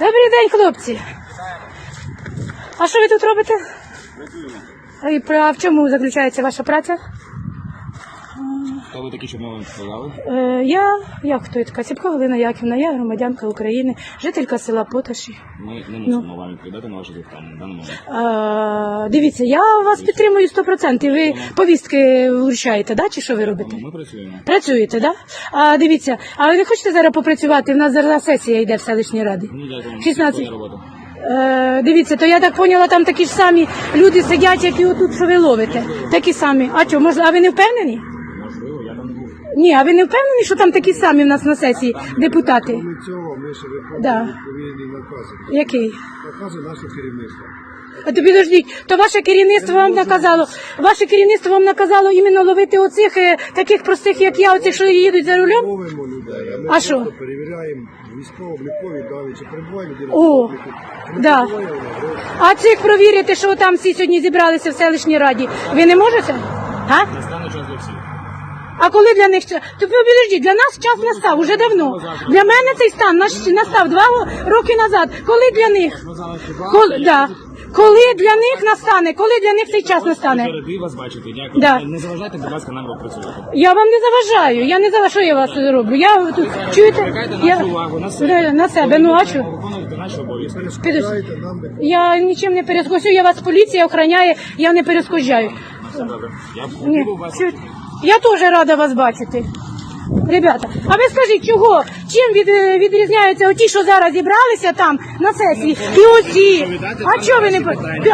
Добрий день, хлопці. А що ви тут робите? А А в чому заключається ваша праця? Хто ви такі, щоб ми вам сказали? Е, я, як хто я така? Ціпко Галина Яківна, я громадянка України, жителька села Поташі. Ми Ну. не мусимо вам відповідати на ваше запитання в даний момент. Е, дивіться, я вас підтримую 100%. Ви повістки вручаєте, да? чи що ви робите? Ми працюємо. Працюєте, да? А дивіться, а ви не хочете зараз попрацювати? У нас зараз сесія йде в селищній раді. Ні, дякую. 16. Своя. Е, дивіться, то я так поняла, там такі ж самі люди сидять, як і отут, що ви ловите. Такі самі. А що, може, а ви не впевнені? Можливо, я там не був. Ні, а ви не впевнені, що там такі самі в нас на сесії депутати? Ми цього ми ще виконуємо Да. відповідні накази. Який? Накази нашого керівництва. А то підождіть, то ваше керівництво вам наказало, ваше керівництво вам наказало іменно ловити оцих е, таких простих, як я, оцих, що їдуть за рулем? Ловимо людей, а ми А просто що? перевіряємо військово-облікові дані, чи перебуває людина О, в обліку, чи да. перебуває вона в обліку. А цих провірити, що там всі сьогодні зібралися в селищній раді, ви не можете? А? Настане час для всіх. А коли для них час? То ви підождіть, для нас час настав уже давно. Для мене цей стан наш- настав два роки назад. Коли для них? Коли, да. коли для них настане? Коли для них цей час настане? Вас бачити. Дякую. Да. Не заважайте, будь ласка, нам працювати. Я вам не заважаю. Я не заважаю, що я вас роблю. Я тут чуєте? Я увагу на себе. На себе. Ну а не Я нічим не перескочу. Я вас поліція охороняє, я не перескочаю. Все добре. Я буду вас. Я теж рада вас бачити. Ребята, а ви скажіть, чого? Чим від, е, відрізняються оті, що зараз зібралися там на сесії, і оці? А чого ви не по-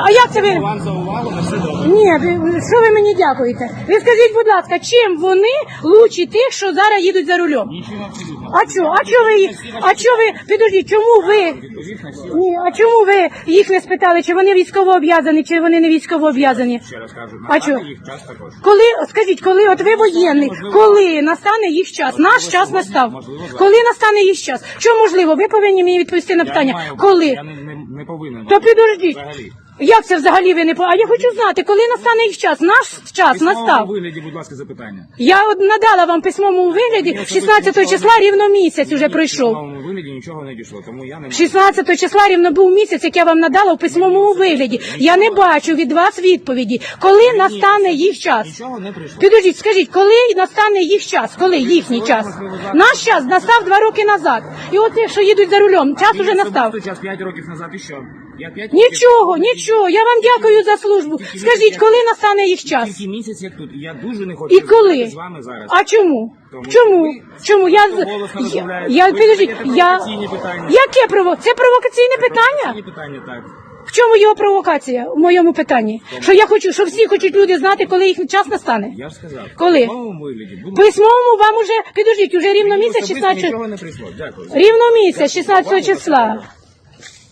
А як це ви? Вам за увагу, на все добре. Ні, ви- що ви мені дякуєте? Ви скажіть, будь ласка, чим вони лучші тих, що зараз їдуть за рулем? Нічого абсолютно. А чого? А чого ви їх? А чого ви? Підождіть, чому ви? Всі. Ні, а чому ви їх не спитали, чи вони військово об'язані, чи вони не військово об'язані? Ще раз кажу, А їх час також. Коли скажіть, коли от ви воєнний, коли настане їх час? Наш час настав. Коли настане їх час? Що можливо? Ви повинні мені відповісти на питання. маю- Коли? Я не, не, не повинен. То підождіть. Взагалі. Як це взагалі ви не по? А я хочу знати, коли настане їх час? Наш час настав. вигляді, будь ласка, запитання. Я от надала вам письмовому вигляді 16 числа рівно місяць уже В пройшов. письмовому вигляді нічого не дійшло, тому я не можу. 16 числа рівно був місяць, як я вам надала в письмовому вигляді. Я не бачу від вас відповіді, коли настане їх час. Нічого не прийшло. Підождіть, скажіть, коли настане їх час? Коли їхній час? Наш час настав два роки назад. І от ті, що їдуть за рулем, час уже настав. Час 5 років назад і що? Я 5 Нічого, нічого. Я вам дякую за службу. Скажіть, коли настане їх час? Тільки місяць як тут. І я дуже не хочу І коли? розмовляти з вами зараз. А чому? Тому Чому? що ви Чому? Я, голосно з- я, розмовляєте. я Ви підождіть, задаєте я... провокаційні питання. Яке прово? Це провокаційне питання? Ці питання так. В чому його провокація у моєму питанні? Що я хочу, що всі хочуть люди знати, коли їх час настане? Я ж сказав. Коли? В новому вигляді. Будь В Письмовому вам уже, підождіть, уже рівно Мені місяць особисто 16 Нічого не прийшло. Дякую. Рівно місяць 16 числа.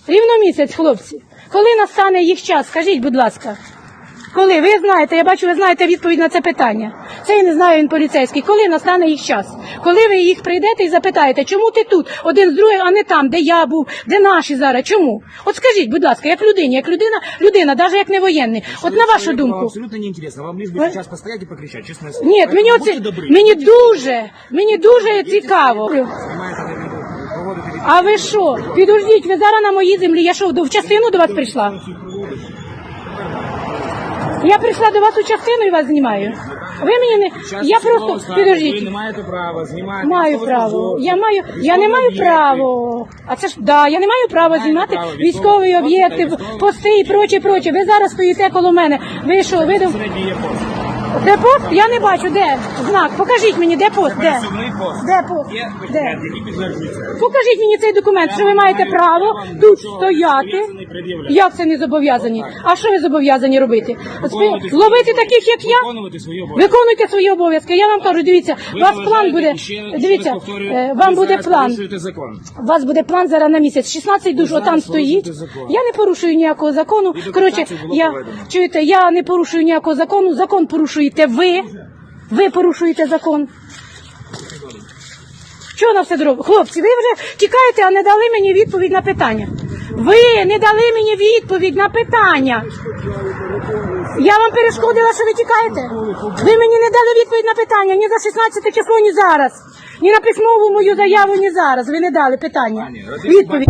Рівно місяць, хлопці. Коли настане їх час? Скажіть, будь ласка. Коли? Ви знаєте, я бачу, ви знаєте відповідь на це питання. Це я не знаю, він поліцейський. Коли настане їх час? Коли ви їх прийдете і запитаєте, чому ти тут, один з другим, а не там, де я був, де наші зараз? Чому? От скажіть, будь ласка, як людині, як людина, людина, навіть як не воєнний. От на вашу Вам думку. абсолютно не интересно. Вам лишь бы Ви- сейчас постоять и покричать, честное слово. Ні, Поэтому мені будьте оце добры. мені дуже, мені дуже цікаво. А ви що? Підождіть, ви зараз на моїй землі. Я що, до- в частину до вас прийшла? Я прийшла до вас у частину і вас знімаю. Ви мені не. Я просто скажу, Ви не маєте права знімати. Маю право. Я маю. Я не маю право. А це ж да, я не маю права знімати військові об'єкти, пости і проче, проче. Ви зараз стоїте коло мене. Ви що, ви де пост? Я не бачу. Де знак? Покажіть мені, де пост? Де? Пересувний пост. Де пост? Є Де? Покажіть мені цей документ, що ви маєте право тут стояти. Як це не зобов'язані? А що ви зобов'язані робити? Виконувати Спи- Ловити таких, як я? Виконувати свої обов'язки. Виконуйте свої обов'язки. Я вам кажу, дивіться, у вас план буде. Дивіться, е, вам буде план. закон. У вас буде план зараз на місяць. 16 душ отам зараз стоїть. порушуєте закон. Я не порушую ніякого закону. І Коротше, документацію було я проведено. чуєте, я не порушую ніякого закону. Закон порушуєте ви. Ви порушуєте закон. Чого на все дорого? Хлопці, ви вже тікаєте, а не дали мені відповідь на питання. Ви не дали мені відповідь на питання. Я вам перешкодила, що ви тікаєте? Ви мені не дали відповідь на питання ні за 16 число, ні зараз. Ні на письмову мою заяву, ні зараз. Ви не дали питання. Відповідь.